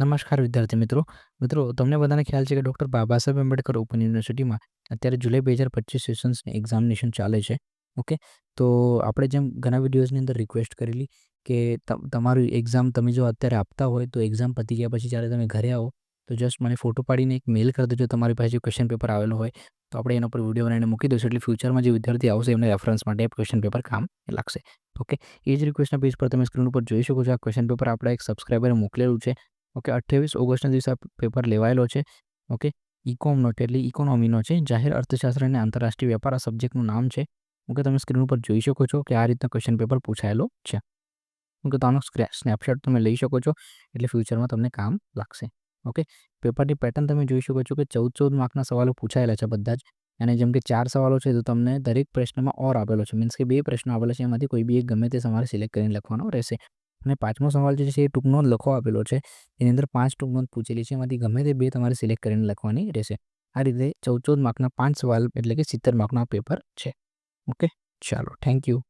નમસ્કાર વિદ્યાર્થી મિત્રો. મિત્રો, તમને બધાને ખ્યાલ છે કે ડૉક્ટર બાબા સાહેબ આંબેડકર ઓપન યુનિવર્સિટીમાં અત્યારે જુલાઈ બે હજાર પચીસ સેશન્સની એક્ઝામિનેશન ચાલે છે. ઓકે? તો આપણે જેમ ઘણા વિડીયોઝની અંદર રિક્વેસ્ટ કરેલી કે તમારું એક્ઝામ તમે જો અત્યારે આપતા હોય તો એક્ઝામ પતી ગયા પછી જ્યારે તમે ઘરે આવો તો જસ્ટ મને ફોટો પાડીને એક મેલ કરી દેજો તમારી પાસે જે ક્વેશ્ચન પેપર આવેલો હોય. તો આપણે એના પર વીડિયો બનાવીને મૂકી દઈશું એટલે ફ્યુચરમાં જે વિદ્યાર્થી આવશે એમને રેફરન્સ માટે ક્વેશ્ચન પેપર કામ લાગશે. ઓકે? એ જ રિક્વેસ્ટના પેજ પર તમે સ્ક્રીન ઉપર જોઈ શકો છો. આ ક્વેશ્ચન પેપર આપણે એક સબસ્ક્રાઈબરે મોકલેલું છે. ઓકે, અઠ્યાવીસ ઓગસ્ટના દિવસે આ પેપર લેવાયેલો છે. ઓકે ઇકોમનો એટલે ઇકોનોમીનો છે. જાહેર અર્થશાસ્ત્ર અને આંતરરાષ્ટ્રીય વેપાર આ સબ્જેક્ટનું નામ છે. ઓકે, તમે સ્ક્રીન ઉપર જોઈ શકો છો કે આ રીતના ક્વેશ્ચન પેપર પૂછાયેલો છે. ઓકે, તો આનો સ્નેપશોટ તમે લઈ શકો છો એટલે ફ્યુચરમાં તમને કામ લાગશે. ઓકે પેપરની પેટર્ન તમે જોઈ શકો છો કે ચૌદ ચૌદ માર્કના સવાલો પૂછાયેલા છે બધા જ. અને જેમ કે ચાર સવાલો છે તો તમને દરેક પ્રશ્નમાં ઓર આપેલો છે. મીન્સ કે બે પ્રશ્નો આપેલા છે. એમાંથી કોઈ બી એક ગમે તે તમારે સિલેક્ટ કરીને લખવાનો રહેશે. અને પાંચમો સવાલ જે છે એ ટૂંકનો લખો આપેલો છે. એની અંદર પાંચ ટૂંકનો પૂછેલી છે. એમાંથી ગમે તે બે તમારે સિલેક્ટ કરીને લખવાની રહેશે. આ રીતે ચૌદ ચૌદ માર્કના પાંચ સવાલ એટલે કે સિત્તેર માર્કના પેપર છે. ઓકે? ચાલો, થેન્ક યુ.